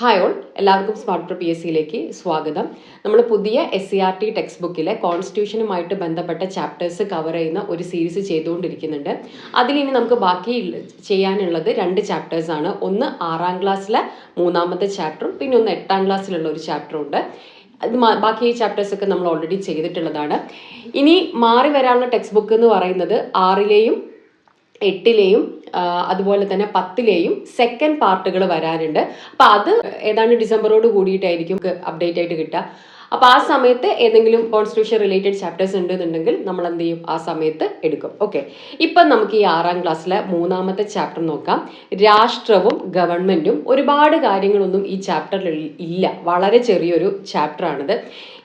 Hi all എല്ലാവർക്കും smart P S സിയിലേക്ക് സ്വാഗതം. നമ്മൾ പുതിയ S C R T text ബുക്കിലെ കോൺസ്റ്റിറ്റ്യൂഷനുമായിട്ട് ബന്ധപ്പെട്ട ചാപ്റ്റേഴ്സ് കവർ ചെയ്യുന്ന ഒരു സീരീസ് ചെയ്തുകൊണ്ടിരിക്കുന്നുണ്ട്. അതിലിനി നമുക്ക് ബാക്കി ചെയ്യാനുള്ളത് രണ്ട് ചാപ്റ്റേഴ്സ് ആണ്. ഒന്ന് ആറാം ക്ലാസ്സിലെ മൂന്നാമത്തെ ചാപ്റ്ററും പിന്നെ ഒന്ന് എട്ടാം ക്ലാസ്സിലുള്ള ഒരു ചാപ്റ്ററും ഉണ്ട്. അത് ബാക്കി ചാപ്റ്റേഴ്സ് ഒക്കെ നമ്മൾ ഓൾറെഡി ചെയ്തിട്ടുള്ളതാണ്. ഇനി മാറി വരാനുള്ള ടെക്സ്റ്റ് ബുക്ക് എന്ന് പറയുന്നത് ആറിലെയും എട്ടിലെയും അതുപോലെ തന്നെ പത്തിലെയും സെക്കൻഡ് പാർട്ടുകൾ വരാനുണ്ട്. അപ്പൊ അത് ഏതാണ്ട് ഡിസംബറോട് കൂടിയിട്ടായിരിക്കും അപ്ഡേറ്റ് ആയിട്ട് കിട്ടുക. അപ്പൊ ആ സമയത്ത് ഏതെങ്കിലും കോൺസ്റ്റിറ്റ്യൂഷൻ റിലേറ്റഡ് ചാപ്റ്റേഴ്സ് ഉണ്ടെന്നുണ്ടെങ്കിൽ നമ്മൾ എന്ത് ചെയ്യും? ആ സമയത്ത് എടുക്കും. ഓക്കെ ഇപ്പം നമുക്ക് ഈ ആറാം ക്ലാസ്സിലെ മൂന്നാമത്തെ ചാപ്റ്റർ നോക്കാം. രാഷ്ട്രവും ഗവൺമെന്റും ഒരുപാട് കാര്യങ്ങളൊന്നും ഈ ചാപ്റ്ററിൽ ഇല്ല. വളരെ ചെറിയൊരു ചാപ്റ്ററാണിത്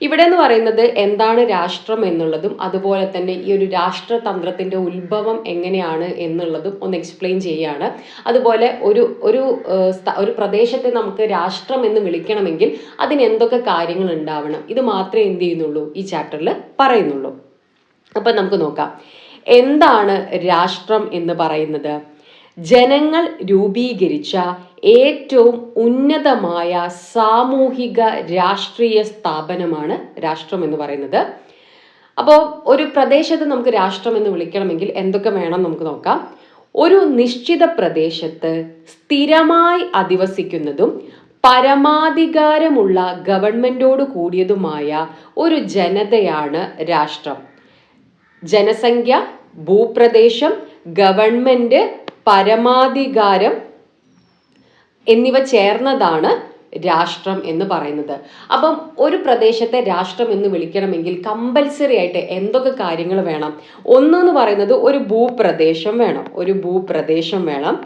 ഇവിടെ എന്ന് പറയുന്നത് എന്താണ് രാഷ്ട്രം എന്നുള്ളതും അതുപോലെ തന്നെ ഈ ഒരു രാഷ്ട്രതന്ത്രത്തിന്റെ ഉത്ഭവം എങ്ങനെയാണ് എന്നുള്ളതും ഒന്ന് എക്സ്പ്ലെയിൻ ചെയ്യുകയാണ് അതുപോലെ ഒരു ഒരു ഒരു പ്രദേശത്തെ നമുക്ക് രാഷ്ട്രം എന്ന് വിളിക്കണമെങ്കിൽ അതിന് എന്തൊക്കെ കാര്യങ്ങൾ ഉണ്ടാവണം? ഇത് മാത്രമേ എന്ത് ചെയ്യുന്നുള്ളൂ? ഈ ചാപ്റ്ററിൽ പറയുന്നുള്ളൂ. അപ്പൊ നമുക്ക് നോക്കാം. എന്താണ് രാഷ്ട്രം എന്ന് പറയുന്നത്? ജനങ്ങൾ രൂപീകരിച്ച ഏറ്റവും ഉന്നതമായ സാമൂഹിക രാഷ്ട്രീയ സ്ഥാപനമാണ് രാഷ്ട്രം എന്ന് പറയുന്നത്. അപ്പോൾ ഒരു പ്രദേശത്ത് നമുക്ക് രാഷ്ട്രം എന്ന് വിളിക്കണമെങ്കിൽ എന്തൊക്കെ വേണം നമുക്ക് നോക്കാം. ഒരു നിശ്ചിത പ്രദേശത്ത് സ്ഥിരമായി അധിവസിക്കുന്നതും പരമാധികാരമുള്ള ഗവൺമെന്റോട് കൂടിയതുമായ ഒരു ജനതയാണ് രാഷ്ട്രം. ജനസംഖ്യ ഭൂപ്രദേശം ഗവൺമെന്റ് പരമാധികാരം എന്നിവ ചേർന്നതാണ് രാഷ്ട്രം എന്ന് പറയുന്നത്. അപ്പം ഒരു പ്രദേശത്തെ രാഷ്ട്രം എന്ന് വിളിക്കണമെങ്കിൽ കമ്പൽസറി ആയിട്ട് എന്തൊക്കെ കാര്യങ്ങൾ വേണം? ഒന്ന് എന്ന് പറയുന്നത് ഒരു ഭൂപ്രദേശം വേണം. ഒരു ഭൂപ്രദേശം വേണം.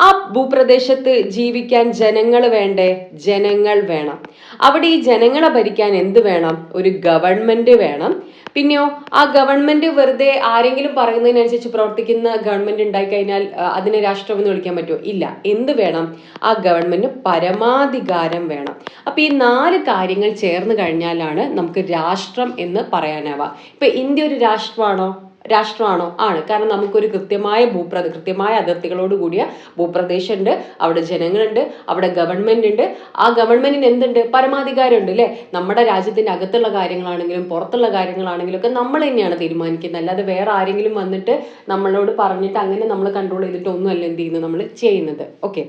ആ ഭൂപ്രദേശത്ത് ജീവിക്കാൻ ജനങ്ങൾ വേണ്ടേ? ജനങ്ങൾ വേണം. അവിടെ ഈ ജനങ്ങളെ ഭരിക്കാൻ എന്ത് വേണം? ഒരു ഗവൺമെന്റ് വേണം. പിന്നെയോ ആ ഗവൺമെന്റ് വെറുതെ ആരെങ്കിലും പറയുന്നതിനനുസരിച്ച് പ്രവർത്തിക്കുന്ന ഗവൺമെന്റ് ഉണ്ടായിക്കഴിഞ്ഞാൽ കഴിഞ്ഞാൽ അതിനെ രാഷ്ട്രം എന്ന് വിളിക്കാൻ പറ്റുമോ? ഇല്ല. എന്ത് വേണം? ആ ഗവൺമെന്റ് പരമാധികാരം വേണം. അപ്പൊ ഈ നാല് കാര്യങ്ങൾ ചേർന്ന് കഴിഞ്ഞാലാണ് നമുക്ക് രാഷ്ട്രം എന്ന് പറയാനാവുക. ഇപ്പൊ ഇന്ത്യ ഒരു രാഷ്ട്രമാണോ? രാഷ്ട്രമാണോ? ആണ്. കാരണം നമുക്കൊരു കൃത്യമായ ഭൂപ്ര കൃത്യമായ അതിർത്തികളോട് കൂടിയ ഭൂപ്രദേശം ഉണ്ട് അവിടെ ജനങ്ങളുണ്ട്. അവിടെ ഗവൺമെന്റ് ഉണ്ട് ആ ഗവൺമെന്റിന് എന്തുണ്ട്? പരമാധികാരം ഉണ്ട് അല്ലേ? നമ്മുടെ രാജ്യത്തിന്റെ അകത്തുള്ള കാര്യങ്ങളാണെങ്കിലും പുറത്തുള്ള കാര്യങ്ങളാണെങ്കിലും ഒക്കെ നമ്മൾ തന്നെയാണ് തീരുമാനിക്കുന്നത്. അല്ലാതെ വേറെ ആരെങ്കിലും വന്നിട്ട് നമ്മളോട് പറഞ്ഞിട്ട് അങ്ങനെ നമ്മൾ കൺട്രോൾ ചെയ്തിട്ട് ഒന്നുമല്ല എന്ത് ചെയ്യുന്നത്? നമ്മൾ ചെയ്യുന്നത്. ഓക്കെ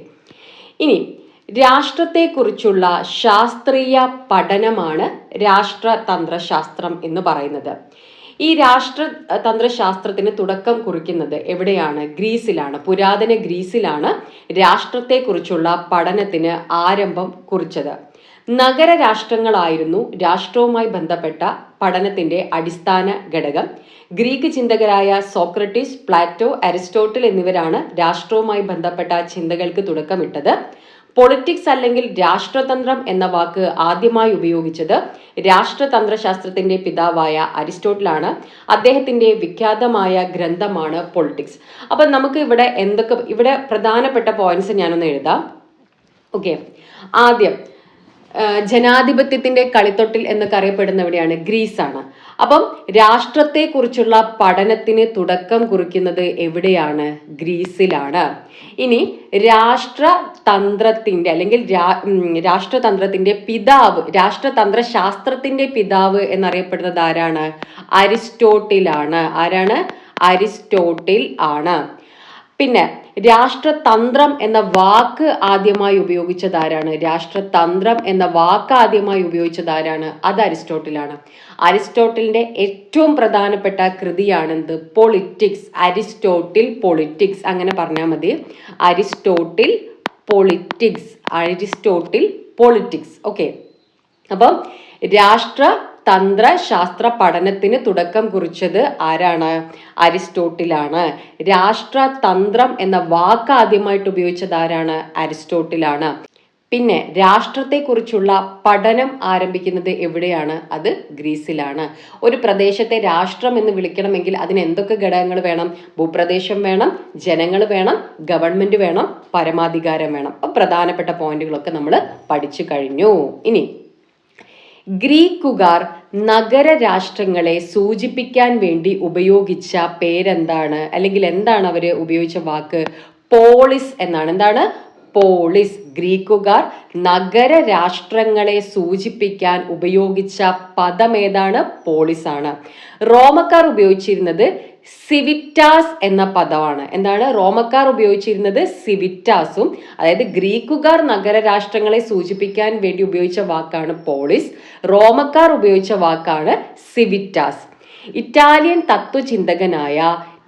ഇനി രാഷ്ട്രത്തെക്കുറിച്ചുള്ള ശാസ്ത്രീയ പഠനമാണ് രാഷ്ട്രതന്ത്രശാസ്ത്രം എന്ന് പറയുന്നത്. ഈ രാഷ്ട്ര തന്ത്രശാസ്ത്രത്തിന് തുടക്കം കുറിക്കുന്നത് എവിടെയാണ്? ഗ്രീസിലാണ്. പുരാതന ഗ്രീസിലാണ് രാഷ്ട്രത്തെക്കുറിച്ചുള്ള പഠനത്തിന് ആരംഭം കുറിച്ചത്. നഗര രാഷ്ട്രങ്ങളായിരുന്നു രാഷ്ട്രവുമായി ബന്ധപ്പെട്ട പഠനത്തിന്റെ അടിസ്ഥാന ഘടകം. ഗ്രീക്ക് ചിന്തകരായ സോക്രട്ടീസ് പ്ലാറ്റോ അരിസ്റ്റോട്ടിൽ എന്നിവരാണ് രാഷ്ട്രവുമായി ബന്ധപ്പെട്ട ചിന്തകൾക്ക് തുടക്കമിട്ടത്. പൊളിറ്റിക്സ് അല്ലെങ്കിൽ രാഷ്ട്രതന്ത്രം എന്ന വാക്ക് ആദ്യമായി ഉപയോഗിച്ചത് രാഷ്ട്രതന്ത്രശാസ്ത്രത്തിന്റെ പിതാവായ അരിസ്റ്റോട്ടിലാണ്. അദ്ദേഹത്തിന്റെ വിഖ്യാതമായ ഗ്രന്ഥമാണ് പൊളിറ്റിക്സ് അപ്പൊ നമുക്ക് ഇവിടെ എന്തൊക്കെ ഇവിടെ പ്രധാനപ്പെട്ട പോയിന്റ്സ് ഞാനൊന്ന് എഴുതാം. ഓക്കെ ആദ്യം ജനാധിപത്യത്തിന്റെ കളിത്തൊട്ടിൽ എന്നൊക്കെ അറിയപ്പെടുന്ന എവിടെയാണ് ഗ്രീസാണ് അപ്പം രാഷ്ട്രത്തെക്കുറിച്ചുള്ള പഠനത്തിന് തുടക്കം കുറിക്കുന്നത് എവിടെയാണ്? ഗ്രീസിലാണ്. ഇനി രാഷ്ട്രതന്ത്രത്തിന്റെ അല്ലെങ്കിൽ രാഷ്ട്രതന്ത്രത്തിന്റെ പിതാവ് രാഷ്ട്രതന്ത്ര ശാസ്ത്രത്തിന്റെ പിതാവ് എന്നറിയപ്പെടുന്നത് ആരാണ്? അരിസ്റ്റോട്ടിലാണ്. ആരാണ്? അരിസ്റ്റോട്ടിൽ ആണ്. പിന്നെ രാഷ്ട്രതന്ത്രം എന്ന വാക്ക് ആദ്യമായി ഉപയോഗിച്ചത് ആരാണ്? രാഷ്ട്രതന്ത്രം എന്ന വാക്ക് ആദ്യമായി ഉപയോഗിച്ചത് ആരാണ്? അത് അരിസ്റ്റോട്ടിലാണ്. അരിസ്റ്റോട്ടിലിന്റെ ഏറ്റവും പ്രധാനപ്പെട്ട കൃതിയാണെന്ത്? പൊളിറ്റിക്സ് അരിസ്റ്റോട്ടിൽ പൊളിറ്റിക്സ് അങ്ങനെ പറഞ്ഞാൽ മതി. Aristotle politics Aristotle politics okay അപ്പം രാഷ്ട്ര തന്ത്ര ശാസ്ത്ര പഠനത്തിന് തുടക്കം കുറിച്ചത് ആരാണ്? അരിസ്റ്റോട്ടിലാണ്. രാഷ്ട്രതന്ത്രം എന്ന വാക്ക് ആദ്യമായിട്ട് ഉപയോഗിച്ചത് ആരാണ്? അരിസ്റ്റോട്ടിലാണ്. പിന്നെ രാഷ്ട്രത്തെക്കുറിച്ചുള്ള പഠനം ആരംഭിക്കുന്നത് എവിടെയാണ്? അത് ഗ്രീസിലാണ്. ഒരു പ്രദേശത്തെ രാഷ്ട്രം എന്ന് വിളിക്കണമെങ്കിൽ അതിന് എന്തൊക്കെ ഘടകങ്ങൾ വേണം? ഭൂപ്രദേശം വേണം ജനങ്ങൾ വേണം ഗവൺമെന്റ് വേണം പരമാധികാരം വേണം. അപ്പൊ പ്രധാനപ്പെട്ട പോയിന്റുകളൊക്കെ നമ്മൾ പഠിച്ചു കഴിഞ്ഞു. ഇനി ഗ്രീക്കുകാർ നഗര രാഷ്ട്രങ്ങളെ സൂചിപ്പിക്കാൻ വേണ്ടി ഉപയോഗിച്ച പേരെന്താണ്? അല്ലെങ്കിൽ എന്താണ് അവർ ഉപയോഗിച്ച വാക്ക്? പോളിസ് എന്നാണ്. എന്താണ്? പോളിസ്. ഗ്രീക്കുകാർ നഗര രാഷ്ട്രങ്ങളെ സൂചിപ്പിക്കാൻ ഉപയോഗിച്ച പദം ഏതാണ്? പോളിസ് ആണ് റോമക്കാർ ഉപയോഗിച്ചിരുന്നത് സിവിറ്റാസ് എന്ന പദമാണ്. എന്താണ്? റോമക്കാർ ഉപയോഗിച്ചിരുന്നത് സിവിറ്റാസും അതായത് ഗ്രീക്കുകാർ നഗര രാഷ്ട്രങ്ങളെ സൂചിപ്പിക്കാൻ വേണ്ടി ഉപയോഗിച്ച വാക്കാണ് പോളിസ്. റോമക്കാർ ഉപയോഗിച്ച വാക്കാണ് സിവിറ്റാസ്. ഇറ്റാലിയൻ തത്വചിന്തകനായ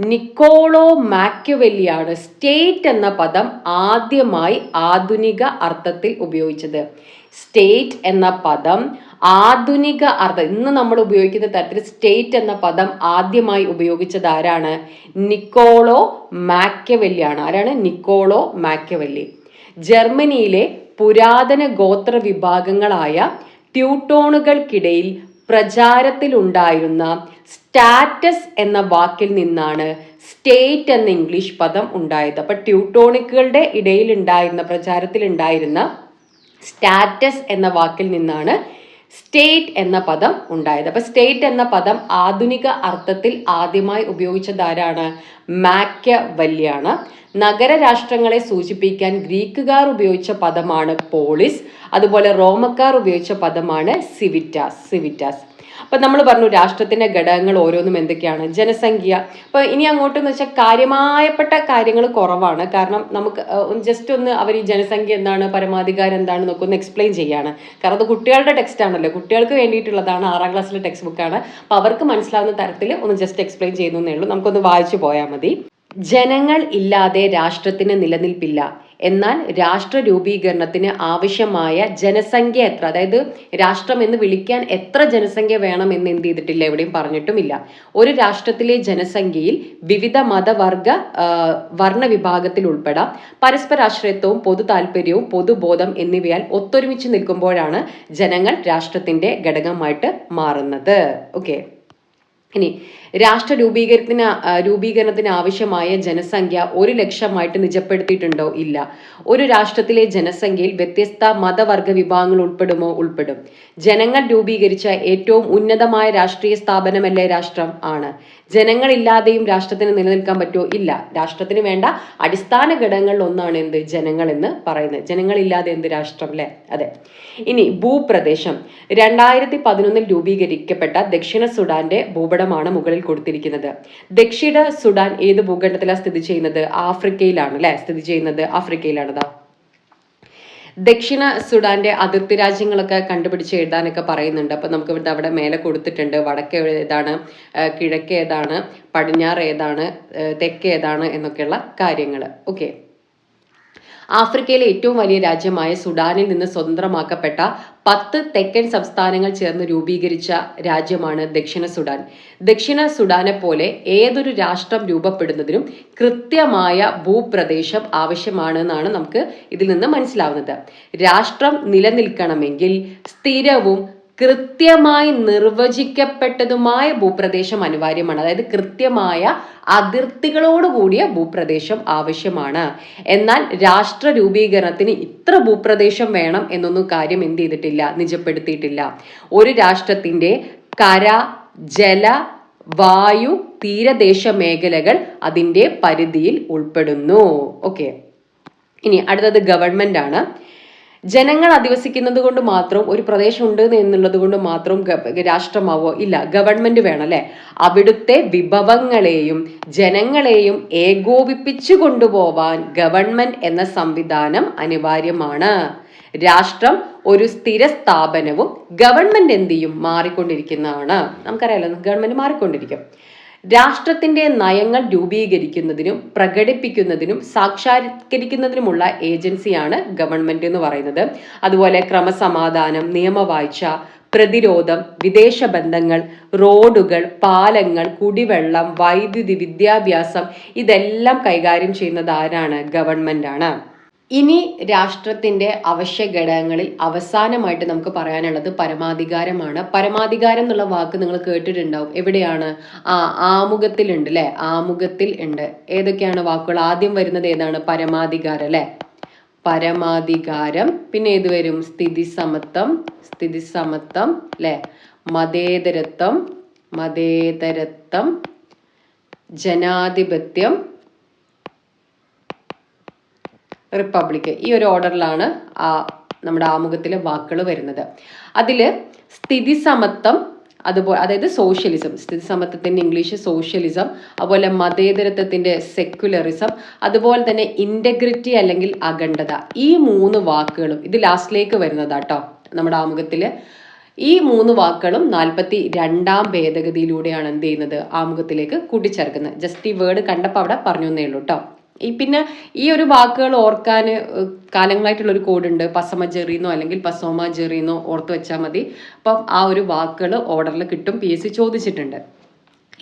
നിക്കോളോ മാക്യുവെല്ലിയാണ് സ്റ്റേറ്റ് എന്ന പദം ആദ്യമായി ആധുനിക അർത്ഥത്തിൽ ഉപയോഗിച്ചത്. സ്റ്റേറ്റ് എന്ന പദം ആധുനിക അർത്ഥം ഇന്ന് നമ്മൾ ഉപയോഗിക്കുന്ന തരത്തിൽ സ്റ്റേറ്റ് എന്ന പദം ആദ്യമായി ഉപയോഗിച്ചത് ആരാണ്? നിക്കോളോ മാക്യവെല്ലിയാണ്. ആരാണ്? Niccolo Machiavelli. ജർമ്മനിയിലെ പുരാതന ഗോത്ര വിഭാഗങ്ങളായ ട്യൂട്ടോണുകൾക്കിടയിൽ പ്രചാരത്തിലുണ്ടായിരുന്ന സ്റ്റാറ്റസ് എന്ന വാക്കിൽ നിന്നാണ് സ്റ്റേറ്റ് എന്ന ഇംഗ്ലീഷ് പദം ഉണ്ടായത്. അപ്പൊ ട്യൂട്ടോണിക്കുകളുടെ ഇടയിൽ ഉണ്ടായിരുന്ന പ്രചാരത്തിൽ ഉണ്ടായിരുന്ന സ്റ്റാറ്റസ് എന്ന വാക്കിൽ നിന്നാണ് സ്റ്റേറ്റ് എന്ന പദം ഉണ്ടായത്. അപ്പൊ സ്റ്റേറ്റ് എന്ന പദം ആധുനിക അർത്ഥത്തിൽ ആദ്യമായി ഉപയോഗിച്ചത് ആരാണ്? നഗര രാഷ്ട്രങ്ങളെ സൂചിപ്പിക്കാൻ ഗ്രീക്കുകാർ ഉപയോഗിച്ച പദമാണ് പോളിസ്. അതുപോലെ റോമക്കാർ ഉപയോഗിച്ച പദമാണ് സിവിറ്റാസ്. സിവിറ്റാസ്. അപ്പൊ നമ്മൾ പറഞ്ഞു രാഷ്ട്രത്തിന്റെ ഘടകങ്ങൾ ഓരോന്നും എന്തൊക്കെയാണ്? ജനസംഖ്യ. അപ്പോൾ ഇനി അങ്ങോട്ടെന്ന് വെച്ചാൽ കാര്യമായപ്പെട്ട കാര്യങ്ങൾ കുറവാണ്. കാരണം നമുക്ക് ജസ്റ്റ് ഒന്ന് അവർ ഈ ജനസംഖ്യ എന്താണ് പരമാധികാരം എന്താണ് എന്നൊക്കെ ഒന്ന് എക്സ്പ്ലെയിൻ ചെയ്യാണ്. കാരണം അത് കുട്ടികളുടെ ടെക്സ്റ്റ് ആണല്ലോ. കുട്ടികൾക്ക് വേണ്ടിയിട്ടുള്ളതാണ് ആറാം ക്ലാസ്സിലെ ടെക്സ്റ്റ് ബുക്കാണ് അപ്പോൾ അവർക്ക് മനസ്സിലാവുന്ന തരത്തിൽ ഒന്ന് ജസ്റ്റ് എക്സ്പ്ലെയിൻ ചെയ്യുന്നേ ഉള്ളൂ. നമുക്കൊന്ന് വായിച്ചു പോയാൽ മതി. ജനങ്ങൾ ഇല്ലാതെ രാഷ്ട്രത്തിന് നിലനിൽപ്പില്ല. എന്നാൽ രാഷ്ട്ര രൂപീകരണത്തിന് ആവശ്യമായ ജനസംഖ്യ എത്ര? അതായത് രാഷ്ട്രം എന്ന് വിളിക്കാൻ എത്ര ജനസംഖ്യ വേണം എന്ന് എന്ത് ചെയ്തിട്ടില്ല? എവിടെയും പറഞ്ഞിട്ടുമില്ല. ഒരു രാഷ്ട്രത്തിലെ ജനസംഖ്യയിൽ വിവിധ മതവർഗ വർണ വിഭാഗത്തിൽ ഉൾപ്പെടാം. പരസ്പരാശ്രയത്വവും പൊതു താല്പര്യവും പൊതുബോധം എന്നിവയാൽ ഒത്തൊരുമിച്ച് നിൽക്കുമ്പോഴാണ് ജനങ്ങൾ രാഷ്ട്രത്തിന്റെ ഘടകമായിട്ട് മാറുന്നത്. ഓക്കെ. ഇനി രാഷ്ട്ര രൂപീകരണത്തിന് രൂപീകരണത്തിന് ആവശ്യമായ ജനസംഖ്യ ഒരു ലക്ഷമായിട്ട് നിജപ്പെടുത്തിയിട്ടുണ്ടോ? ഇല്ല. ഒരു രാഷ്ട്രത്തിലെ ജനസംഖ്യയിൽ വ്യത്യസ്ത മതവർഗ വിഭാഗങ്ങൾ ഉൾപ്പെടുമോ? ഉൾപ്പെടും. ജനങ്ങൾ രൂപീകരിച്ച ഏറ്റവും ഉന്നതമായ രാഷ്ട്രീയ സ്ഥാപനമല്ലേ രാഷ്ട്രം? ആണ്. ജനങ്ങളില്ലാതെയും രാഷ്ട്രത്തിന് നിലനിൽക്കാൻ പറ്റുമോ? ഇല്ല. രാഷ്ട്രത്തിന് വേണ്ട അടിസ്ഥാന ഘടകങ്ങളിൽ ഒന്നാണ് എന്ത്? ജനങ്ങൾ എന്ന് പറയുന്നത്. ജനങ്ങളില്ലാതെ എന്ത് രാഷ്ട്രം അല്ലെ? അതെ. ഇനി ഭൂപ്രദേശം. രണ്ടായിരത്തി പതിനൊന്നിൽ രൂപീകരിക്കപ്പെട്ട ദക്ഷിണ സുഡാന്റെ ഭൂപടമാണ് മുകളിൽ കൊടുത്തിരിക്കുന്നത്. ദക്ഷിണ സുഡാൻ ഏത് ഭൂഖണ്ഡത്തിലാണ് സ്ഥിതി ചെയ്യുന്നത്? ആഫ്രിക്കയിലാണ് അല്ലെ? സ്ഥിതി ചെയ്യുന്നത് ആഫ്രിക്കയിലാണ് ദക്ഷിണ സുഡാന്റെ അതിർത്തി രാജ്യങ്ങളൊക്കെ കണ്ടുപിടിച്ച് എഴുതാനൊക്കെ പറയുന്നുണ്ട്. അപ്പൊ നമുക്ക് ഇവിടെ അവിടെ മേലെ കൊടുത്തിട്ടുണ്ട്. വടക്കേ ഏതാണ്? കിഴക്ക് ഏതാണ്? പടിഞ്ഞാറ് ഏതാണ്? തെക്ക് ഏതാണ്? എന്നൊക്കെയുള്ള കാര്യങ്ങൾ ഓക്കെ. ആഫ്രിക്കയിലെ ഏറ്റവും വലിയ രാജ്യമായ സുഡാനിൽ നിന്ന് സ്വതന്ത്രമാക്കപ്പെട്ട പത്ത് തെക്കൻ സംസ്ഥാനങ്ങൾ ചേർന്ന് രൂപീകരിച്ച രാജ്യമാണ് ദക്ഷിണ സുഡാൻ. ദക്ഷിണ സുഡാനെ പോലെ ഏതൊരു രാഷ്ട്രം രൂപപ്പെടുന്നതിനും കൃത്യമായ ഭൂപ്രദേശം ആവശ്യമാണെന്നാണ് നമുക്ക് ഇതിൽ നിന്ന് മനസ്സിലാവുന്നത്. രാഷ്ട്രം നിലനിൽക്കണമെങ്കിൽ സ്ഥിരവും കൃത്യമായി നിർവചിക്കപ്പെട്ടതുമായ ഭൂപ്രദേശം അനിവാര്യമാണ്. അതായത് കൃത്യമായ അതിർത്തികളോട് കൂടിയ ഭൂപ്രദേശം ആവശ്യമാണ്. എന്നാൽ രാഷ്ട്ര രൂപീകരണത്തിന് ഇത്ര ഭൂപ്രദേശം വേണം എന്നൊന്നും കാര്യം എന്ത് ചെയ്തിട്ടില്ല നിജപ്പെടുത്തിയിട്ടില്ല. ഒരു രാഷ്ട്രത്തിന്റെ കര ജല വായു തീരദേശ മേഖലകൾ അതിന്റെ പരിധിയിൽ ഉൾപ്പെടുന്നു. ഓക്കെ. ഇനി അടുത്തത് ഗവൺമെന്റ് ആണ് ജനങ്ങൾ അധിവസിക്കുന്നത് കൊണ്ട് മാത്രം ഒരു പ്രദേശം ഉണ്ട് എന്നുള്ളത് കൊണ്ട് മാത്രം രാഷ്ട്രമാവോ ഇല്ല ഗവൺമെന്റ് വേണം അല്ലെ? അവിടുത്തെ വിഭവങ്ങളെയും ജനങ്ങളെയും ഏകോപിപ്പിച്ചു കൊണ്ടുപോവാൻ ഗവൺമെന്റ് എന്ന സംവിധാനം അനിവാര്യമാണ്. രാഷ്ട്രം ഒരു സ്ഥിര സ്ഥാപനവും ഗവൺമെന്റ് എന്ത് ചെയ്യും? മാറിക്കൊണ്ടിരിക്കുന്നതാണ്. നമുക്കറിയാലോ ഗവൺമെന്റ് മാറിക്കൊണ്ടിരിക്കും. രാഷ്ട്രത്തിന്റെ നയങ്ങൾ രൂപീകരിക്കുന്നതിനും പ്രകടിപ്പിക്കുന്നതിനും സാക്ഷാത്കരിക്കുന്നതിനുമുള്ള ഏജൻസിയാണ് ഗവൺമെന്റ് എന്ന് പറയുന്നത്. അതുപോലെ ക്രമസമാധാനം നിയമവാഴ്ച പ്രതിരോധം വിദേശ ബന്ധങ്ങൾ റോഡുകൾ പാലങ്ങൾ കുടിവെള്ളം വൈദ്യുതി വിദ്യാഭ്യാസം ഇതെല്ലാം കൈകാര്യം ചെയ്യുന്നത് ആരാണ്? ആണ് ഇനി രാഷ്ട്രത്തിന്റെ അവശ്യ ഘടകങ്ങളിൽ അവസാനമായിട്ട് നമുക്ക് പറയാനുള്ളത് പരമാധികാരമാണ്. പരമാധികാരം എന്നുള്ള വാക്ക് നിങ്ങൾ കേട്ടിട്ടുണ്ടാവും. എവിടെയാണ്? ആ ആമുഖത്തിലുണ്ട് അല്ലെ ആമുഖത്തിൽ ഉണ്ട്. ഏതൊക്കെയാണ് വാക്കുകൾ? ആദ്യം വരുന്നത് ഏതാണ്? പരമാധികാരം അല്ലെ പരമാധികാരം. പിന്നെ ഏത് വരും? സ്ഥിതി സമത്വം സ്ഥിതി സമത്വം അല്ലെ മതേതരത്വം മതേതരത്വം ജനാധിപത്യം റിപ്പബ്ലിക്. ഈ ഒരു ഓർഡറിലാണ് ആ നമ്മുടെ ആമുഖത്തിലെ വാക്കുകൾ വരുന്നത്. അതിൽ സ്ഥിതി സമത്വം അതുപോലെ അതായത് സോഷ്യലിസം സ്ഥിതി സമത്വത്തിന്റെ ഇംഗ്ലീഷ് സോഷ്യലിസം അതുപോലെ മതേതരത്വത്തിന്റെ സെക്യുലറിസം അതുപോലെ തന്നെ ഇന്റഗ്രിറ്റി അല്ലെങ്കിൽ അഖണ്ഡത. ഈ മൂന്ന് വാക്കുകളും ഇത് ലാസ്റ്റിലേക്ക് വരുന്നതാട്ടോ നമ്മുടെ ആമുഖത്തിൽ ഈ മൂന്ന് വാക്കുകളും നാൽപ്പത്തി രണ്ടാം ഭേദഗതിയിലൂടെയാണ് എന്ത് ചെയ്യുന്നത്? ആമുഖത്തിലേക്ക് കൂട്ടിച്ചേർക്കുന്നത്. ജസ്റ്റ് ഈ വേർഡ് കണ്ടപ്പോൾ അവിടെ പറഞ്ഞു എന്നേ ഉള്ളൂ കേട്ടോ പിന്നെ ഈ ഒരു വാക്കുകൾ ഓർക്കാൻ കാലങ്ങളായിട്ടുള്ള ഒരു കോഡുണ്ട്. പസമ ജെറിന്നോ അല്ലെങ്കിൽ പസോമ ജെറിന്നോ ഓർത്ത് വെച്ചാൽ മതി. അപ്പം ആ ഒരു വാക്കുകൾ ഓർഡറിൽ കിട്ടും. പി എസ് സി ചോദിച്ചിട്ടുണ്ട്.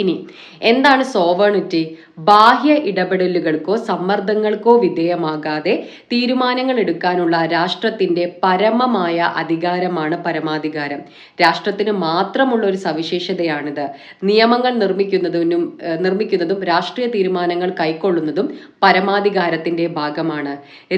ഇനി എന്താണ് സോവേണിറ്റി? ബാഹ്യ ഇടപെടലുകൾക്കോ സമ്മർദ്ദങ്ങൾക്കോ വിധേയമാകാതെ തീരുമാനങ്ങൾ എടുക്കാനുള്ള രാഷ്ട്രത്തിന്റെ പരമമായ അധികാരമാണ് പരമാധികാരം. രാഷ്ട്രത്തിന് മാത്രമുള്ള ഒരു സവിശേഷതയാണിത്. നിയമങ്ങൾ നിർമ്മിക്കുന്നതിനും നിർമ്മിക്കുന്നതും രാഷ്ട്രീയ തീരുമാനങ്ങൾ കൈക്കൊള്ളുന്നതും പരമാധികാരത്തിന്റെ ഭാഗമാണ്.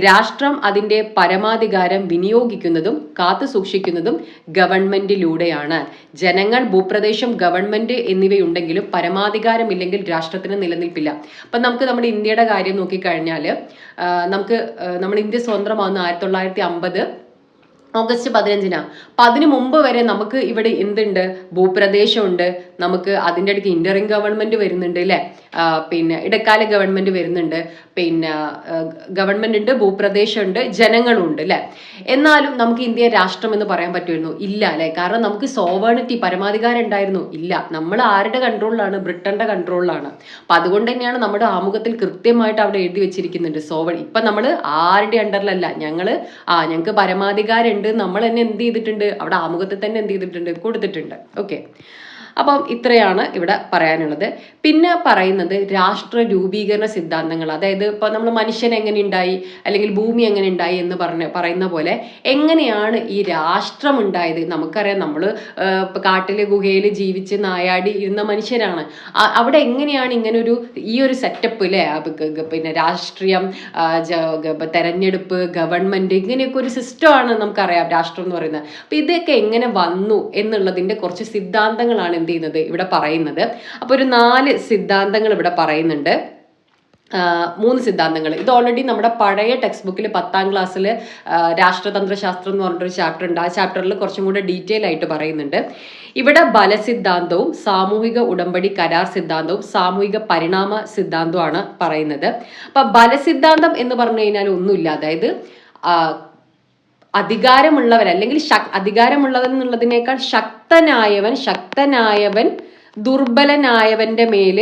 രാഷ്ട്രം അതിന്റെ പരമാധികാരം വിനിയോഗിക്കുന്നതും കാത്തു സൂക്ഷിക്കുന്നതും ഗവൺമെന്റിലൂടെയാണ്. ജനങ്ങൾ ഭൂപ്രദേശം ഗവൺമെന്റ് എന്നിവയുണ്ടെങ്കിലും പരമാധികാരമില്ലെങ്കിൽ രാഷ്ട്രത്തിന് നിലനിൽപ്പില്ല. അപ്പം നമുക്ക് നമ്മുടെ ഇന്ത്യയുടെ കാര്യം നോക്കിക്കഴിഞ്ഞാൽ നമുക്ക് നമ്മുടെ ഇന്ത്യ സ്വതന്ത്രമാകുന്ന ആയിരത്തി തൊള്ളായിരത്തി അമ്പത് ഓഗസ്റ്റ് പതിനഞ്ചിനാണ് അപ്പൊ അതിനു മുമ്പ് വരെ നമുക്ക് ഇവിടെ എന്തുണ്ട്? ഭൂപ്രദേശമുണ്ട് നമുക്ക് അതിന്റെ ഇടയ്ക്ക് ഇന്ററിം ഗവൺമെന്റ് വരുന്നുണ്ട് അല്ലേ പിന്നെ ഇടക്കാല ഗവൺമെന്റ് വരുന്നുണ്ട്. പിന്നെ ഗവൺമെന്റ് ഉണ്ട് ഭൂപ്രദേശമുണ്ട് ജനങ്ങളും ഉണ്ട് അല്ലേ എന്നാലും നമുക്ക് ഇന്ത്യ രാഷ്ട്രം എന്ന് പറയാൻ പറ്റുമായിരുന്നു. ഇല്ല അല്ലേ കാരണം നമുക്ക് സോവേണിറ്റി പരമാധികാരം ഉണ്ടായിരുന്നു. ഇല്ല. നമ്മൾ ആരുടെ കൺട്രോളിലാണ് ബ്രിട്ടന്റെ കൺട്രോളിലാണ് അപ്പം അതുകൊണ്ട് തന്നെയാണ് നമ്മുടെ ആമുഖത്തിൽ കൃത്യമായിട്ട് അവിടെ എഴുതി വെച്ചിരിക്കുന്നുണ്ട് സോവൺ ഇപ്പം നമ്മൾ ആരുടെ അണ്ടറിലല്ല ഞങ്ങൾ ആ ഞങ്ങൾക്ക് പരമാധികാരം ഉണ്ട്. നമ്മൾ തന്നെ എന്ത് ചെയ്തിട്ടുണ്ട്? അവിടെ ആമുഖത്തിൽ തന്നെ എന്ത് ചെയ്തിട്ടുണ്ട്? കൊടുത്തിട്ടുണ്ട്. ഓക്കെ അപ്പം ഇത്രയാണ് ഇവിടെ പറയാനുള്ളത്. പിന്നെ പറയുന്നത് രാഷ്ട്ര രൂപീകരണ സിദ്ധാന്തങ്ങൾ. അതായത് ഇപ്പൊ നമ്മൾ മനുഷ്യൻ എങ്ങനെ ഉണ്ടായി? അല്ലെങ്കിൽ ഭൂമി എങ്ങനെ ഉണ്ടായി എന്ന് പറഞ്ഞ പറയുന്ന പോലെ എങ്ങനെയാണ് ഈ രാഷ്ട്രം ഉണ്ടായത്? നമുക്കറിയാം നമ്മൾ കാട്ടിലെ ഗുഹയിൽ ജീവിച്ച് നായാടി ഇരുന്ന മനുഷ്യരാണ്. അവിടെ എങ്ങനെയാണ് ഇങ്ങനെ ഒരു ഈ ഒരു സെറ്റപ്പ് അല്ലേ പിന്നെ രാഷ്ട്രീയം തെരഞ്ഞെടുപ്പ് ഗവൺമെന്റ് ഇങ്ങനെയൊക്കെ ഒരു സിസ്റ്റമാണ് നമുക്കറിയാം രാഷ്ട്രം എന്ന് പറയുന്നത്. അപ്പൊ ഇതൊക്കെ എങ്ങനെ വന്നു എന്നുള്ളതിന്റെ കുറച്ച് സിദ്ധാന്തങ്ങളാണ് എന്ത് ചെയ്യുന്നത്? ഇവിടെ പറയുന്നത്. അപ്പോൾ ഒരു നാല് സിദ്ധാന്തങ്ങൾ ഇവിടെ പറയുന്നുണ്ട്. മൂന്ന് സിദ്ധാന്തങ്ങൾ. ഇത് ഓൾറെഡി നമ്മുടെ പഴയ ടെക്സ്റ്റ് ബുക്കിൽ പത്താം ക്ലാസ്സിൽ രാഷ്ട്രതന്ത്ര ശാസ്ത്രം എന്ന് പറഞ്ഞിട്ടൊരു ചാപ്റ്റർ ഉണ്ട്. ആ ചാപ്റ്ററിൽ കുറച്ചും കൂടെ ഡീറ്റെയിൽ ആയിട്ട് പറയുന്നുണ്ട്. ഇവിടെ ബലസിദ്ധാന്തവും സാമൂഹിക ഉടമ്പടി കരാർ സിദ്ധാന്തവും സാമൂഹിക പരിണാമ സിദ്ധാന്തവുമാണ് പറയുന്നത്. അപ്പം ബലസിദ്ധാന്തം എന്ന് പറഞ്ഞു കഴിഞ്ഞാൽ ഒന്നുമില്ല. അതായത് അധികാരമുള്ളവൻ അല്ലെങ്കിൽ അധികാരമുള്ളവൻ എന്നുള്ളതിനേക്കാൾ ശക്തനായവൻ ശക്തനായവൻ ദുർബലനായവന്റെ മേൽ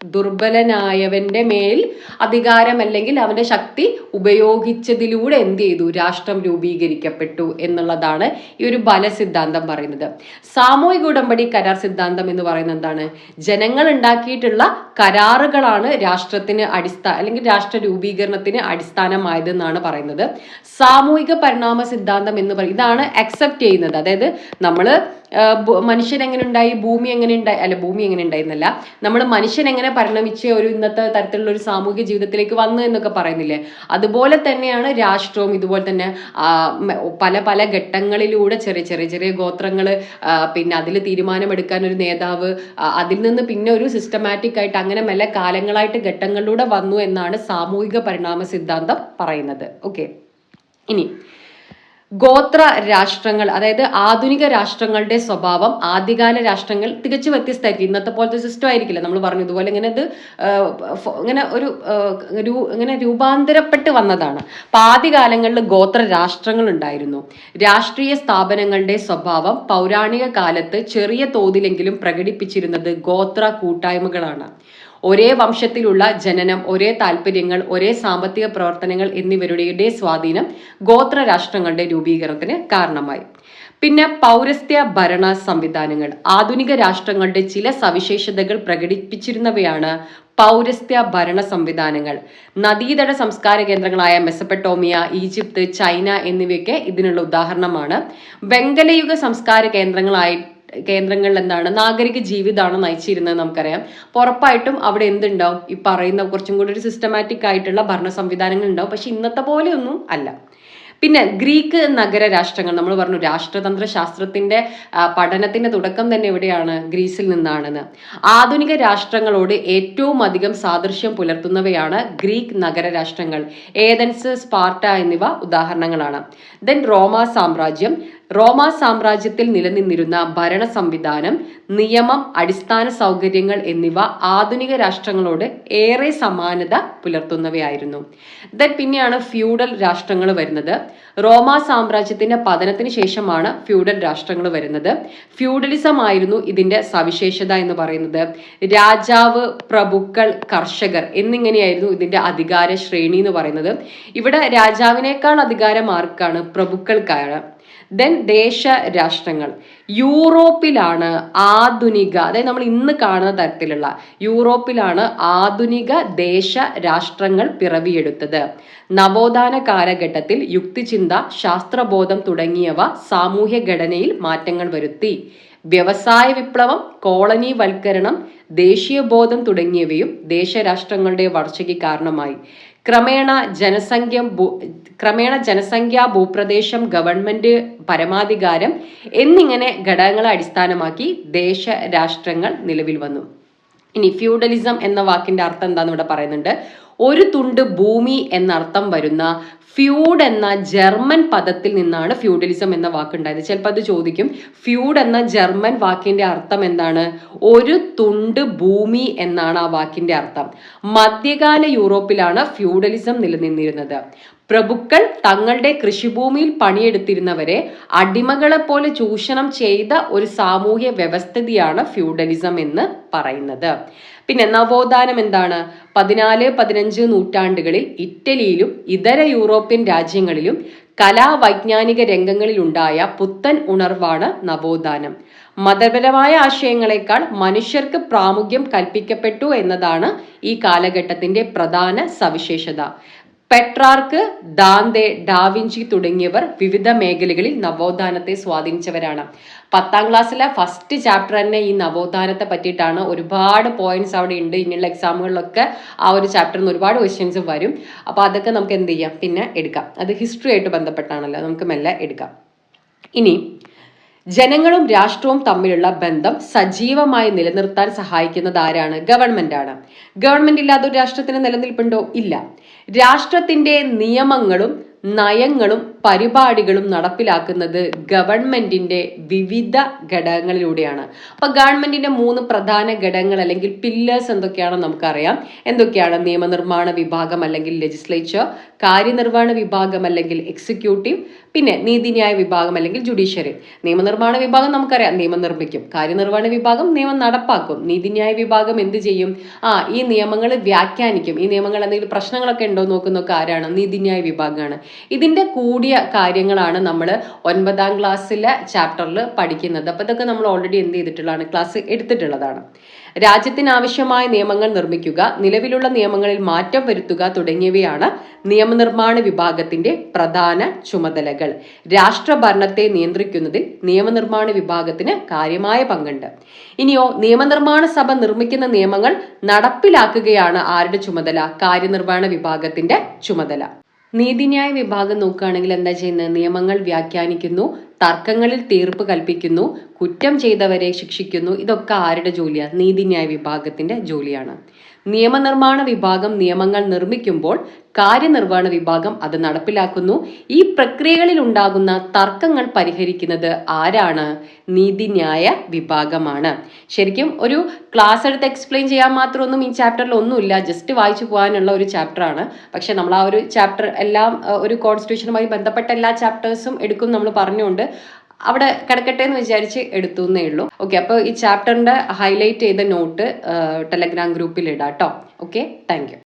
ദുർബലനായവന്റെ മേൽ അധികാരം അല്ലെങ്കിൽ അവന്റെ ശക്തി ഉപയോഗിച്ചതിലൂടെ എന്ത് ചെയ്തു? രാഷ്ട്രം രൂപീകരിക്കപ്പെട്ടു എന്നുള്ളതാണ് ഈ ഒരു ബല സിദ്ധാന്തം പറയുന്നത്. സാമൂഹിക ഉടമ്പടി കരാർ സിദ്ധാന്തം എന്ന് പറയുന്നത് എന്താണ്? ജനങ്ങൾ ഉണ്ടാക്കിയിട്ടുള്ള കരാറുകളാണ് രാഷ്ട്രത്തിന് അടിസ്ഥാന അല്ലെങ്കിൽ രാഷ്ട്ര രൂപീകരണത്തിന് അടിസ്ഥാനമായതെന്നാണ് പറയുന്നത്. സാമൂഹിക പരിണാമ സിദ്ധാന്തം എന്ന് പറയും ഇതാണ് അക്സെപ്റ്റ് ചെയ്യുന്നത്. അതായത് നമ്മൾ മനുഷ്യൻ എങ്ങനെ ഉണ്ടായി? ഭൂമി എങ്ങനെ ഉണ്ടായി? അല്ല ഭൂമി എങ്ങനെ ഉണ്ടായിരുന്നല്ല. നമ്മൾ മനുഷ്യൻ എങ്ങനെ പരിണമിച്ച് ഒരു ഇന്നത്തെ തരത്തിലുള്ള ഒരു സാമൂഹിക ജീവിതത്തിലേക്ക് വന്നു എന്നൊക്കെ പറയുന്നില്ലേ? അതുപോലെ തന്നെയാണ് രാഷ്ട്രവും ഇതുപോലെ തന്നെ പല പല ഘട്ടങ്ങളിലൂടെ ചെറിയ ചെറിയ ചെറിയ ഗോത്രങ്ങൾ പിന്നെ അതിൽ തീരുമാനമെടുക്കാൻ ഒരു നേതാവ് അതിൽ നിന്ന് പിന്നെ ഒരു സിസ്റ്റമാറ്റിക് ആയിട്ട് അങ്ങനെ മെല്ലെ കാലങ്ങളായിട്ട് ഘട്ടങ്ങളിലൂടെ വന്നു എന്നാണ് സാമൂഹിക പരിണാമ സിദ്ധാന്തം പറയുന്നത്. ഓക്കെ ഇനി ഗോത്ര രാഷ്ട്രങ്ങൾ അതായത് ആധുനിക രാഷ്ട്രങ്ങളുടെ സ്വഭാവം ആദ്യകാല രാഷ്ട്രങ്ങൾ തികച്ചു വ്യത്യസ്തമായിരിക്കും. ഇന്നത്തെ പോലത്തെ സിസ്റ്റം ആയിരിക്കില്ല. നമ്മൾ പറഞ്ഞു ഇതുപോലെ ഇങ്ങനെ ഇത് ഇങ്ങനെ ഒരു ഇങ്ങനെ രൂപാന്തരപ്പെട്ട് വന്നതാണ്. അപ്പൊ ആദ്യകാലങ്ങളിൽ ഗോത്ര രാഷ്ട്രങ്ങൾ ഉണ്ടായിരുന്നു. രാഷ്ട്രീയ സ്ഥാപനങ്ങളുടെ സ്വഭാവം പൗരാണിക കാലത്ത് ചെറിയ തോതിലെങ്കിലും പ്രകടിപ്പിച്ചിരുന്നത് ഗോത്ര കൂട്ടായ്മകളാണ്. ഒരേ വംശത്തിലുള്ള ജനനം ഒരേ താല്പര്യങ്ങൾ ഒരേ സാമ്പത്തിക പ്രവർത്തനങ്ങൾ എന്നിവരുടെ സ്വാധീനം ഗോത്ര രാഷ്ട്രങ്ങളുടെ രൂപീകരണത്തിന് കാരണമായി. പിന്നെ പൗരസ്ത്യ ഭരണ സംവിധാനങ്ങൾ. ആധുനിക രാഷ്ട്രങ്ങളുടെ ചില സവിശേഷതകൾ പ്രകടിപ്പിച്ചിരുന്നവയാണ് പൗരസ്ത്യ ഭരണ സംവിധാനങ്ങൾ. നദീതട സംസ്കാര കേന്ദ്രങ്ങളായ മെസപ്പട്ടോമിയ ഈജിപ്ത് ചൈന എന്നിവയൊക്കെ ഇതിനുള്ള ഉദാഹരണമാണ്. വെങ്കലയുഗ സംസ്കാര കേന്ദ്രങ്ങളായി കേന്ദ്രങ്ങളിൽ എന്താണ് നാഗരിക ജീവിതമാണ് നയിച്ചിരുന്നത് നമുക്കറിയാം. ഉറപ്പായിട്ടും അവിടെ എന്തുണ്ടാവും? ഈ പറയുന്ന കുറച്ചും കൂടി ഒരു സിസ്റ്റമാറ്റിക് ആയിട്ടുള്ള ഭരണ സംവിധാനങ്ങൾ ഉണ്ടാവും. പക്ഷെ ഇന്നത്തെ പോലെയൊന്നും അല്ല. പിന്നെ ഗ്രീക്ക് നഗര രാഷ്ട്രങ്ങൾ നമ്മൾ പറഞ്ഞു രാഷ്ട്രതന്ത്ര ശാസ്ത്രത്തിന്റെ പഠനത്തിന്റെ തുടക്കം തന്നെ എവിടെയാണ്? ഗ്രീസിൽ നിന്നാണെന്ന്. ആധുനിക രാഷ്ട്രങ്ങളോട് ഏറ്റവും അധികം സാദൃശ്യം പുലർത്തുന്നവയാണ് ഗ്രീക്ക് നഗര രാഷ്ട്രങ്ങൾ. ഏതൻസ് സ്പാർട്ട എന്നിവ ഉദാഹരണങ്ങളാണ്. ദെൻ റോമ സാമ്രാജ്യം. റോമ സാമ്രാജ്യത്തിൽ നിലനിന്നിരുന്ന ഭരണ സംവിധാനം നിയമം അടിസ്ഥാന സൗകര്യങ്ങൾ എന്നിവ ആധുനിക രാഷ്ട്രങ്ങളോട് ഏറെ സമാനത പുലർത്തുന്നവയായിരുന്നു. ദെൻ പിന്നെയാണ് ഫ്യൂഡൽ രാഷ്ട്രങ്ങൾ വരുന്നത്. റോമാ സാമ്രാജ്യത്തിന്റെ പതനത്തിന് ശേഷമാണ് ഫ്യൂഡൽ രാഷ്ട്രങ്ങൾ വരുന്നത്. ഫ്യൂഡലിസം ആയിരുന്നു ഇതിന്റെ സവിശേഷത എന്ന് പറയുന്നത്. രാജാവ് പ്രഭുക്കൾ കർഷകർ എന്നിങ്ങനെയായിരുന്നു ഇതിന്റെ അധികാര ശ്രേണി എന്ന് പറയുന്നത്. ഇവിടെ രാജാവിനേക്കാൾ അധികാരം ആർക്കാണ് പ്രഭുക്കൾക്കാണ്. ദെൻ ദേശ രാഷ്ട്രങ്ങൾ യൂറോപ്പിലാണ് ആധുനിക അതായത് നമ്മൾ ഇന്ന് കാണുന്ന തരത്തിലുള്ള യൂറോപ്പിലാണ് ആധുനിക ദേശ രാഷ്ട്രങ്ങൾ പിറവിയെടുത്തത്. നവോത്ഥാന കാലഘട്ടത്തിൽ യുക്തിചിന്ത ശാസ്ത്രബോധം തുടങ്ങിയവ സാമൂഹ്യ ഘടനയിൽ മാറ്റങ്ങൾ വരുത്തി. വ്യവസായ വിപ്ലവം കോളനി വൽക്കരണം ദേശീയബോധം തുടങ്ങിയവയും ദേശരാഷ്ട്രങ്ങളുടെ വളർച്ചയ്ക്ക് കാരണമായി. ക്രമേണ ജനസംഖ്യ ക്രമേണ ജനസംഖ്യ ഭൂപ്രദേശം ഗവൺമെന്റ് പരമാധികാരം എന്നിങ്ങനെ ഘടകങ്ങളെ അടിസ്ഥാനമാക്കി ദേശ രാഷ്ട്രങ്ങൾ നിലവിൽ വന്നു. ഇനി ഫ്യൂഡലിസം എന്ന വാക്കിന്റെ അർത്ഥം എന്താണെന്ന് ഇവിടെ പറയുന്നുണ്ട്. ഒരു തുണ്ട് ഭൂമി എന്നർത്ഥം വരുന്ന ഫ്യൂഡ് എന്ന ജർമ്മൻ പദത്തിൽ നിന്നാണ് ഫ്യൂഡലിസം എന്ന വാക്കുണ്ടായത് ചിലപ്പോൾ അത് ചോദിക്കും ഫ്യൂഡ് എന്ന ജർമ്മൻ വാക്കിന്റെ അർത്ഥം എന്താണ്? ഒരു തുണ്ട് ഭൂമി എന്നാണ് ആ വാക്കിന്റെ അർത്ഥം. മധ്യകാല യൂറോപ്പിലാണ് ഫ്യൂഡലിസം നിലനിന്നിരുന്നത്. പ്രഭുക്കൾ തങ്ങളുടെ കൃഷിഭൂമിയിൽ പണിയെടുത്തിരുന്നവരെ അടിമകളെ പോലെ ചൂഷണം ചെയ്ത ഒരു സാമൂഹ്യ വ്യവസ്ഥിതിയാണ് ഫ്യൂഡലിസം എന്ന് പറയുന്നത്. പിന്നെ നവോത്ഥാനം എന്താണ്? പതിനാല് പതിനഞ്ച് നൂറ്റാണ്ടുകളിൽ ഇറ്റലിയിലും ഇതര യൂറോപ്യൻ രാജ്യങ്ങളിലും കലാവൈജ്ഞാനിക രംഗങ്ങളിലുണ്ടായ പുത്തൻ ഉണർവാണ് നവോത്ഥാനം. മതപരമായ ആശയങ്ങളെക്കാൾ മനുഷ്യർക്ക് പ്രാമുഖ്യം കൽപ്പിക്കപ്പെട്ടു എന്നതാണ് ഈ കാലഘട്ടത്തിന്റെ പ്രധാന സവിശേഷത. പെട്രാർക്ക് ദാന്തെ ഡാവിഞ്ചി തുടങ്ങിയവർ വിവിധ മേഖലകളിൽ നവോത്ഥാനത്തെ സ്വാധീനിച്ചവരാണ്. പത്താം ക്ലാസ്സിലെ ഫസ്റ്റ് ചാപ്റ്റർ തന്നെ ഈ നവോത്ഥാനത്തെ പറ്റിയിട്ടാണ് ഒരുപാട് പോയിന്റ്സ് അവിടെ ഉണ്ട്. ഇനിയുള്ള എക്സാമുകളിലൊക്കെ ആ ഒരു ചാപ്റ്ററിൽ നിന്ന് ഒരുപാട് ക്വസ്റ്റ്യൻസ് വരും. അപ്പോൾ അതൊക്കെ നമുക്ക് എന്ത് ചെയ്യാം? പിന്നെ എടുക്കാം. അത് ഹിസ്റ്ററി ആയിട്ട് ബന്ധപ്പെട്ടാണല്ലോ. നമുക്ക് മെല്ലെ എടുക്കാം. ഇനി ജനങ്ങളും രാഷ്ട്രവും തമ്മിലുള്ള ബന്ധം സജീവമായി നിലനിർത്താൻ സഹായിക്കുന്നത് ആരാണ്? ഗവൺമെന്റാണ്. ഗവൺമെന്റ് ഇല്ലാതെ ഒരു രാഷ്ട്രത്തിന് നിലനിൽപ്പുണ്ടോ? ഇല്ല. രാഷ്ട്രത്തിന്റെ നിയമങ്ങളും നയങ്ങളും പരിപാടികളും നടപ്പിലാക്കുന്നത് ഗവൺമെന്റിന്റെ വിവിധ ഘടകങ്ങളിലൂടെയാണ്. അപ്പൊ ഗവൺമെന്റിന്റെ മൂന്ന് പ്രധാന ഘടകങ്ങൾ അല്ലെങ്കിൽ പില്ലേഴ്സ് എന്തൊക്കെയാണെന്ന് നമുക്കറിയാം. എന്തൊക്കെയാണ്? നിയമനിർമ്മാണ വിഭാഗം അല്ലെങ്കിൽ ലെജിസ്ലേച്ചർ കാര്യനിർവഹണ വിഭാഗം അല്ലെങ്കിൽ എക്സിക്യൂട്ടീവ് പിന്നെ നീതിന്യായ വിഭാഗം അല്ലെങ്കിൽ ജുഡീഷ്യറി നിയമനിർമ്മാണ വിഭാഗം നമുക്കറിയാം നിയമം നിർമ്മിക്കും. കാര്യനിർവഹണ വിഭാഗം നിയമം നടപ്പാക്കും. നീതിന്യായ വിഭാഗം എന്ത് ചെയ്യും? ആ ഈ നിയമങ്ങൾ വ്യാഖ്യാനിക്കും. ഈ നിയമങ്ങൾ എന്തെങ്കിലും പ്രശ്നങ്ങളൊക്കെ ഉണ്ടോ നോക്കുന്നൊക്കെ ആരാണ്? നീതിന്യായ വിഭാഗമാണ്. ഇതിന്റെ കൂടിയ കാര്യങ്ങളാണ് നമ്മൾ ഒൻപതാം ക്ലാസ്സിലെ ചാപ്റ്ററിൽ പഠിക്കുന്നത്. അപ്പോൾ ഇതൊക്കെ നമ്മൾ ഓൾറെഡി എന്ത് ചെയ്തിട്ടുള്ളതാണ്? ക്ലാസ് എടുത്തിട്ടുള്ളതാണ്. രാജ്യത്തിനാവശ്യമായ നിയമങ്ങൾ നിർമ്മിക്കുക നിലവിലുള്ള നിയമങ്ങളിൽ മാറ്റം വരുത്തുക തുടങ്ങിയവയാണ് നിയമനിർമ്മാണ വിഭാഗത്തിന്റെ പ്രധാന ചുമതലകൾ. രാഷ്ട്രഭരണത്തെ നിയന്ത്രിക്കുന്നതിൽ നിയമനിർമ്മാണ വിഭാഗത്തിന് കാര്യമായ പങ്കുണ്ട്. ഇനിയോ നിയമനിർമ്മാണ സഭ നിർമ്മിക്കുന്ന നിയമങ്ങൾ നടപ്പിലാക്കുകയാണ് ആരുടെ ചുമതല? കാര്യനിർവഹണ വിഭാഗത്തിന്റെ ചുമതല. നീതിന്യായ വിഭാഗം നോക്കുകയാണെങ്കിൽ എന്താ ചെയ്യുന്നത്? നിയമങ്ങൾ വ്യാഖ്യാനിക്കുന്നു തർക്കങ്ങളിൽ തീർപ്പ് കൽപ്പിക്കുന്നു കുറ്റം ചെയ്തവരെ ശിക്ഷിക്കുന്നു. ഇതൊക്കെ ആരുടെ ജോലിയാണ് നീതിന്യായ വിഭാഗത്തിന്റെ ജോലിയാണ്. നിയമനിർമ്മാണ വിഭാഗം നിയമങ്ങൾ നിർമ്മിക്കുമ്പോൾ കാര്യനിർവഹണ വിഭാഗം അത് നടപ്പിലാക്കുന്നു. ഈ പ്രക്രിയകളിൽ ഉണ്ടാകുന്ന തർക്കങ്ങൾ പരിഹരിക്കുന്നത് ആരാണ്? നീതിന്യായ വിഭാഗമാണ്. ശരിക്കും ഒരു ക്ലാസ് എടുത്ത് എക്സ്പ്ലെയിൻ ചെയ്യാൻ മാത്രമൊന്നും ഈ ചാപ്റ്ററിൽ ഒന്നുമില്ല. ജസ്റ്റ് വായിച്ചു പോകാനുള്ള ഒരു ചാപ്റ്ററാണ് പക്ഷെ നമ്മൾ ആ ഒരു ചാപ്റ്റർ എല്ലാം ഒരു കോൺസ്റ്റിറ്റ്യൂഷനുമായി ബന്ധപ്പെട്ട എല്ലാ ചാപ്റ്റേഴ്സും എടുക്കും നമ്മൾ പറഞ്ഞുകൊണ്ട് അവിടെ കിടക്കട്ടെ എന്ന് വിചാരിച്ച് എടുത്തു എന്നേ ഉള്ളൂ. ഓക്കെ അപ്പോൾ ഈ ചാപ്റ്ററിന്റെ ഹൈലൈറ്റ് ചെയ്ത നോട്ട് ടെലഗ്രാം ഗ്രൂപ്പിൽ ഇടാം കേട്ടോ ഓക്കെ താങ്ക്